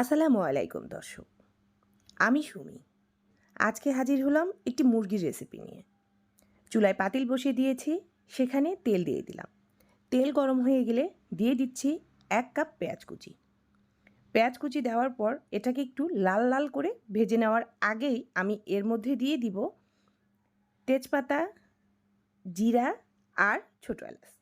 আসসালামু আলাইকুম, দর্শক। আমি সুমি। আজকে হাজির হলাম একটি মুরগির রেসিপি নিয়ে। চুলায় পাতিল বসিয়ে দিয়েছি, সেখানে তেল দিয়ে দিলাম। তেল গরম হয়ে গেলে দিয়ে দিচ্ছি এক কাপ পেঁয়াজ কুচি। পেঁয়াজ কুচি দেওয়ার পর এটাকে একটু লাল লাল করে ভেজে নেওয়ার আগেই আমি এর মধ্যে দিয়ে দিব তেজপাতা, জিরা আর ছোটো এলাচ।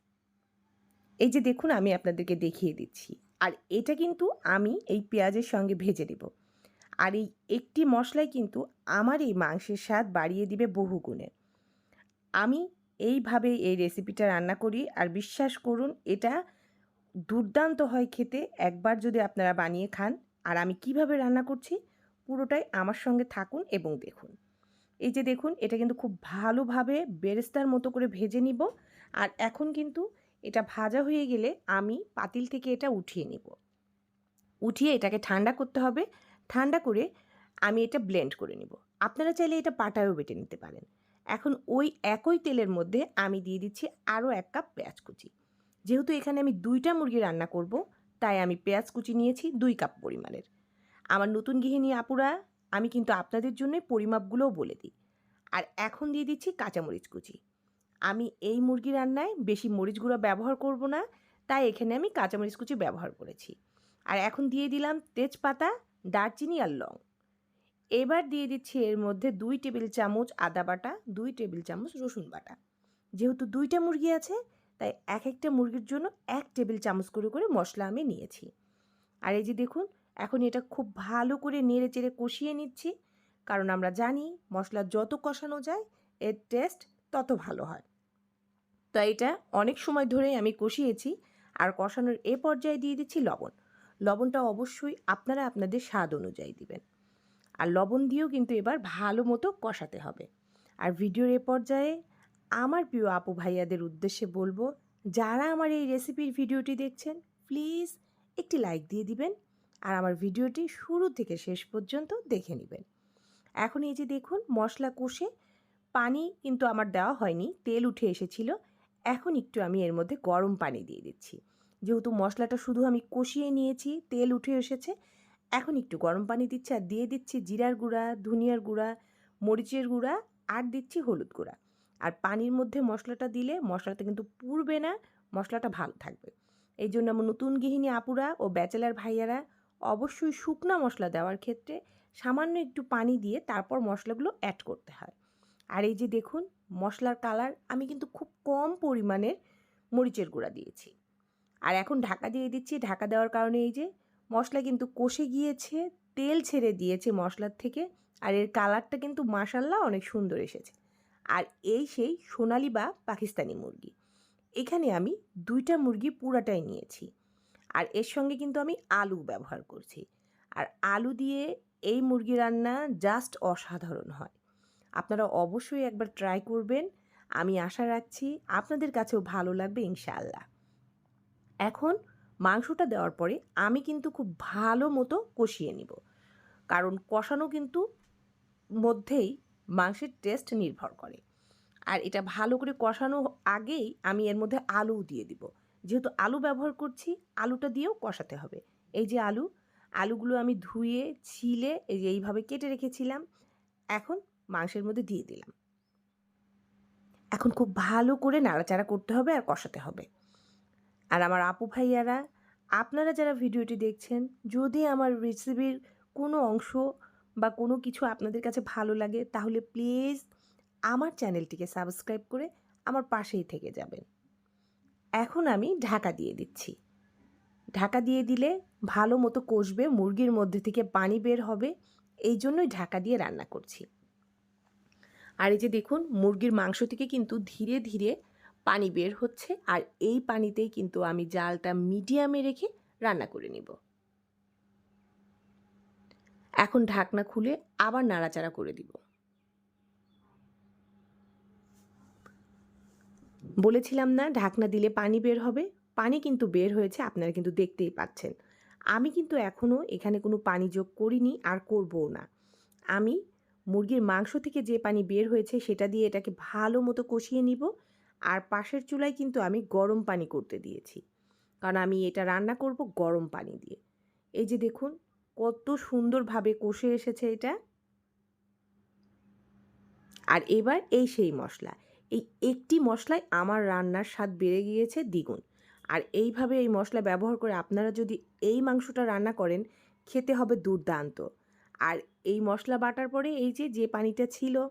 এই যে দেখুন, আমি আপনাদেরকে দেখিয়ে দিচ্ছি। আর এটা কিন্তু আমি এই পেঁয়াজের সঙ্গে ভেজে দেব আর এই একটি মশলাই কিন্তু আমার এই মাংসের স্বাদ বাড়িয়ে দিবে বহু গুণে। আমি এইভাবে এই রেসিপিটা রান্না করি আর বিশ্বাস করুন, এটা দুর্দান্ত হয় খেতে। একবার যদি আপনারা বানিয়ে খান, আর আমি কীভাবে রান্না করছি, পুরোটাই আমার সঙ্গে থাকুন এবং দেখুন। এই যে দেখুন, এটা কিন্তু খুব ভালোভাবে বেরেস্তার মতো করে ভেজে নিব। আর এখন কিন্তু এটা ভাজা হয়ে গেলে আমি পাতিল থেকে এটা উঠিয়ে নিব। উঠিয়ে এটাকে ঠান্ডা করতে হবে। ঠান্ডা করে আমি এটা ব্লেন্ড করে নিব। আপনারা চাইলে এটা পাটায়ও বেটে নিতে পারেন। এখন ওই একই তেলের মধ্যে আমি দিয়ে দিচ্ছি আরও এক কাপ পেঁয়াজ কুচি। যেহেতু এখানে আমি দুইটা মুরগি রান্না করব, তাই আমি পেঁয়াজ কুচি নিয়েছি দুই কাপ পরিমাণের। আমার নতুন গৃহিণী আপুরা, আমি কিন্তু আপনাদের জন্য পরিমাপগুলোও বলে দিই। আর এখন দিয়ে দিচ্ছি কাঁচামরিচ কুচি। আমি এই মুরগি রান্নায় বেশি মরিচ গুঁড়ো ব্যবহার করব না, তাই এখানে আমি কাঁচামরিচ কুচি ব্যবহার করেছি। আর এখন দিয়ে দিলাম তেজপাতা, দারচিনি আর লং। এবার দিয়ে দিচ্ছি এর মধ্যে দুই টেবিল চামচ আদা বাটা, দুই টেবিল চামচ রসুন বাটা। যেহেতু দুইটা মুরগি আছে, তাই এক একটা মুরগির জন্য এক টেবিল চামচ করে করে মশলা আমি নিয়েছি। আর এই যে দেখুন, এখন এটা খুব ভালো করে নেড়ে চেড়ে কষিয়ে নিচ্ছি, কারণ আমরা জানি মশলা যত কষানো যায়, এর টেস্ট তত ভালো হয়। তো এটা অনেক সময় ধরে আমি কষিয়েছি। আর কষানোর এ পর্যায়ে দিয়ে দিচ্ছি লবণ। লবণটা অবশ্যই আপনারা আপনাদের স্বাদ অনুযায়ী দিবেন। আর লবণ দিয়েও কিন্তু এবার ভালো মতো কষাতে হবে। আর ভিডিওর এ পর্যায়ে আমার প্রিয় আপু ভাইয়াদের উদ্দেশ্যে বলব, যারা আমার এই রেসিপির ভিডিওটি দেখছেন, প্লিজ একটি লাইক দিয়ে দিবেন। আর আমার ভিডিওটি শুরু থেকে শেষ পর্যন্ত দেখে নেবেন। এখন এই যে দেখুন, মশলা কষে পানি কিন্তু আমার দেওয়া হয়নি, তেল উঠে এসেছিল। এখন একটু আমি এর মধ্যে গরম পানি দিয়ে দিচ্ছি। যেহেতু মশলাটা শুধু আমি কষিয়ে নিয়েছি, তেল উঠে এসেছে, এখন একটু গরম পানি দিচ্ছি আর দিয়ে দিচ্ছি জিরার গুঁড়া, ধনিয়ার গুঁড়া, মরিচের গুঁড়া আর দিচ্ছি হলুদ গুঁড়া। আর পানির মধ্যে মশলাটা দিলে মশলাটা কিন্তু পুড়বে না, মশলাটা ভালো থাকবে। এই জন্য আমার নতুন গৃহিণী আপুরা ও ব্যাচেলার ভাইয়ারা অবশ্যই শুকনা মশলা দেওয়ার ক্ষেত্রে সামান্য একটু পানি দিয়ে তারপর মশলাগুলো অ্যাড করতে হয়। আর এই যে দেখুন, মশলার কালার আমি কিন্তু খুব কম পরিমাণের মরিচের গুঁড়া দিয়েছি। আর এখন ঢাকা দিয়ে দিচ্ছি। ঢাকা দেওয়ার কারণে এই যে মশলা কিন্তু কষে গিয়েছে, তেল ছেড়ে দিয়েছে মশলার থেকে। আর এর কালারটা কিন্তু মাসাল্লাহ অনেক সুন্দর এসেছে। আর এই সেই সোনালি বা পাকিস্তানি মুরগি। এখানে আমি দুইটা মুরগি পুরাটাই নিয়েছি। আর এর সঙ্গে কিন্তু আমি আলু ব্যবহার করছি। আর আলু দিয়ে এই মুরগি রান্না জাস্ট অসাধারণ হয়। আপনারা অবশ্যই একবার ট্রাই করবেন। আমি আশা রাখছি আপনাদের কাছেও ভালো লাগবে ইনশাআল্লাহ। এখন মাংসটা দেওয়ার পরে আমি কিন্তু খুব ভালো মতো কষিয়ে নিব। কারণ কষানো কিন্তু মধ্যেই মাংসের টেস্ট নির্ভর করে। আর এটা ভালো করে কষানো আগেই আমি এর মধ্যে আলু দিয়ে দিব। যেহেতু আলু ব্যবহার করছি, আলুটা দিয়েও কষাতে হবে। এই যে আলু, আলুগুলো আমি ধুয়ে, ছিলে, এই যে এইভাবে কেটে রেখেছিলাম। এখন মাংসের মধ্যে দিয়ে দিলাম। এখন খুব ভালো করে নাড়াচাড়া করতে হবে আর কষাতে হবে। আর আমার আপু ভাইয়ারা, আপনারা যারা ভিডিওটি দেখছেন, যদি আমার রেসিপির কোনো অংশ বা কোনো কিছু আপনাদের কাছে ভালো লাগে, তাহলে প্লিজ আমার চ্যানেলটিকে সাবস্ক্রাইব করে আমার পাশেই থেকে যাবেন। এখন আমি ঢাকা দিয়ে দিচ্ছি। ঢাকা দিয়ে দিলে ভালো মতো কষবে, মুরগির মধ্যে থেকে পানি বের হবে, এই জন্যই ঢাকা দিয়ে রান্না করছি। আর এই যে দেখুন, মুরগির মাংস থেকে কিন্তু ধীরে ধীরে পানি বের হচ্ছে আর এই পানিতেই কিন্তু আমি জালটা মিডিয়ামে রেখে রান্না করে নিব। এখন ঢাকনা খুলে আবার নাড়াচাড়া করে দিব। বলেছিলাম না, ঢাকনা দিলে পানি বের হবে? পানি কিন্তু বের হয়েছে, আপনারা কিন্তু দেখতেই পাচ্ছেন। আমি কিন্তু এখনও এখানে কোনো পানি যোগ করিনি, আর করবও না। আমি মুরগির মাংস থেকে যে পানি বের হয়েছে সেটা দিয়ে এটাকে ভালো মতো কষিয়ে নিব। আর পাশের চুলায় কিন্তু আমি গরম পানি করতে দিয়েছি। কারণ আমি এটা রান্না করব গরম পানি দিয়ে। এই যে দেখুন, কত সুন্দরভাবে কষে এসেছে এটা। আর এবার এই সেই মশলা। এই একটি মশলায় আমার রান্নার স্বাদ বেড়ে গিয়েছে দ্বিগুণ। আর এইভাবে এই মশলা ব্যবহার করে আপনারা যদি এই মাংসটা রান্না করেন, খেতে হবে দুর্দান্ত। আর এই মশলা বাটার পরে এই যে যে পানিটা ছিল,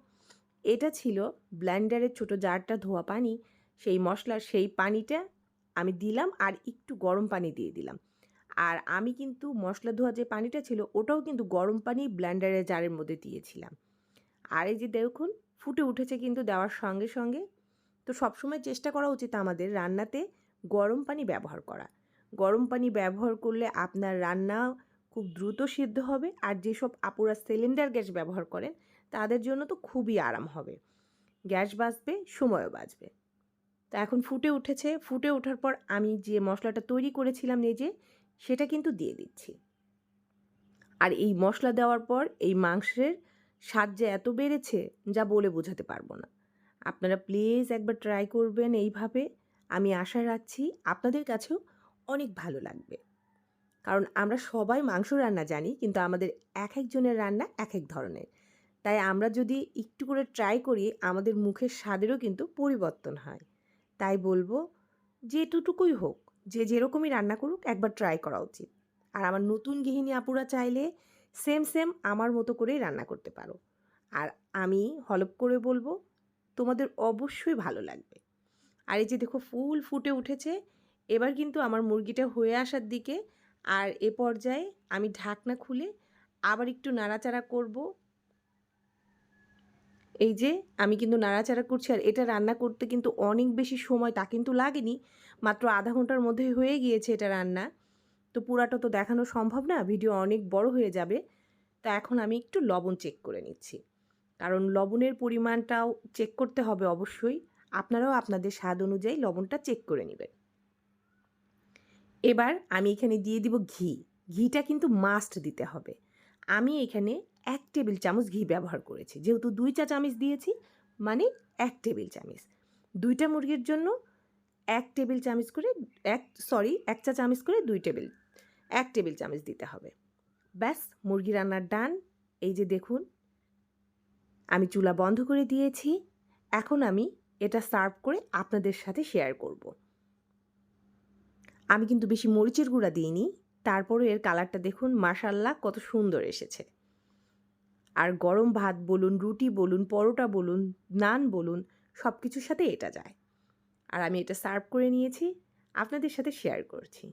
এটা ছিল ব্ল্যান্ডারের ছোট জারটা ধোয়া পানি। সেই মশলার সেই পানিটা আমি দিলাম আর একটু গরম পানি দিয়ে দিলাম। আর আমি কিন্তু মশলা ধোয়া যে পানিটা ছিল, ওটাও কিন্তু গরম পানি ব্ল্যান্ডারের জারের মধ্যে দিয়েছিলাম। আর এই যে দেখুন, ফুটে উঠেছে কিন্তু দেওয়ার সঙ্গে সঙ্গে। তো সবসময় চেষ্টা করা উচিত আমাদের রান্নাতে গরম পানি ব্যবহার করা। গরম পানি ব্যবহার করলে আপনার রান্না খুব দ্রুত সিদ্ধ হবে আর যেসব আপুরা সিলিন্ডার গ্যাস ব্যবহার করেন, তাদের জন্য তো খুবই আরাম হবে। গ্যাস বাঁচবে সময়ও বাঁচবে তা এখন ফুটে উঠেছে। ফুটে ওঠার পর আমি যে মশলাটা তৈরি করেছিলাম নিজে, সেটা কিন্তু দিয়ে দিচ্ছি। আর এই মশলা দেওয়ার পর এই মাংসের স্বাদ যে এত বেড়েছে, যা বলে বোঝাতে পারব না। আপনারা প্লিজ একবার ট্রাই করবেন এইভাবে। আমি আশা রাখছি আপনাদের কাছেও অনেক ভালো লাগবে। কারণ আমরা সবাই মাংস রান্না জানি, কিন্তু আমাদের এক একজনের রান্না এক এক ধরনের। তাই আমরা যদি একটু করে ট্রাই করি, আমাদের মুখের স্বাদেরও কিন্তু পরিবর্তন হয়। তাই বলব যেটুকুই হোক, যে যেরকমই রান্না করুক, একবার ট্রাই করা উচিত। আর আমার নতুন গৃহিণী আপুরা চাইলে সেম সেম আমার মতো করেই রান্না করতে পারো। আর আমি হলপ করে বলব, তোমাদের অবশ্যই ভালো লাগবে। আর এই যে দেখো, ফুল ফুটে উঠেছে, এবার কিন্তু আমার মুরগিটা হয়ে আসার দিকে আর এ পর্যায়ে আমি ঢাকনা খুলে আবার একটু নাড়াচাড়া করব। এই যে, আমি কিন্তু নাড়াচাড়া করছি আর এটা রান্না করতে কিন্তু অনেক বেশি সময় তা কিন্তু লাগেনি, মাত্র আধা ঘণ্টার মধ্যে হয়ে গিয়েছে এটা রান্না। তো পুরাটা তো দেখানো সম্ভব না, ভিডিও অনেক বড় হয়ে যাবে। তো এখন আমি একটু লবণ চেক করে নিচ্ছি। কারণ লবণের পরিমাণটাও চেক করতে হবে অবশ্যই। আপনারাও আপনাদের স্বাদ অনুযায়ী লবণটা চেক করে নেবেন। এবার আমি এখানে দিয়ে দিব ঘি। ঘিটা কিন্তু মাস্ট দিতে হবে। আমি এখানে এক টেবিল চামচ ঘি ব্যবহার করেছি। যেহেতু দুই চা চামচ দিয়েছি মানে এক টেবিল চামচ। দুইটা মুরগির জন্য এক টেবিল চামচ করে, এক সরি এক চা চামচ করে দুই টেবিল, এক টেবিল চামচ দিতে হবে। ব্যাস, মুরগি রান্নার ডান। এই যে দেখুন, আমি চুলা বন্ধ করে দিয়েছি। এখন আমি এটা সার্ভ করে আপনাদের সাথে শেয়ার করব। আমি কিন্তু বেশি মরিচের গুঁড়া দিইনি। তারপরে এর কালারটা দেখুন মাশাল্লাহ কত সুন্দর এসেছে। আর গরম ভাত বলুন, রুটি বলুন, পরোটা বলুন, নান বলুন সব কিছুর সাথে এটা যায়। আর আমি এটা সার্ভ করে নিয়েছি, আপনাদের সাথে শেয়ার করছি।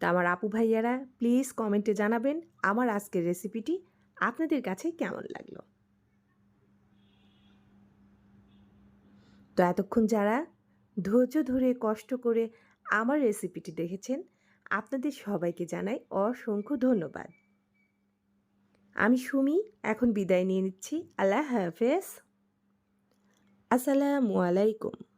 তা আমার আপু ভাইয়ারা, প্লিজ কমেন্টে জানাবেন আমার আজকের রেসিপিটি আপনাদের কাছে কেমন লাগল। তো এতক্ষণ যারা ধৈর্য ধরে, কষ্ট করে আমার রেসিপিটি দেখেছেন। আপনাদের সবাইকে জানাই অসংখ্য ধন্যবাদ। আমি সুমি, এখন বিদায় নিয়ে নিচ্ছি। আল্লাহ হাফেজ। আসসালামু আলাইকুম।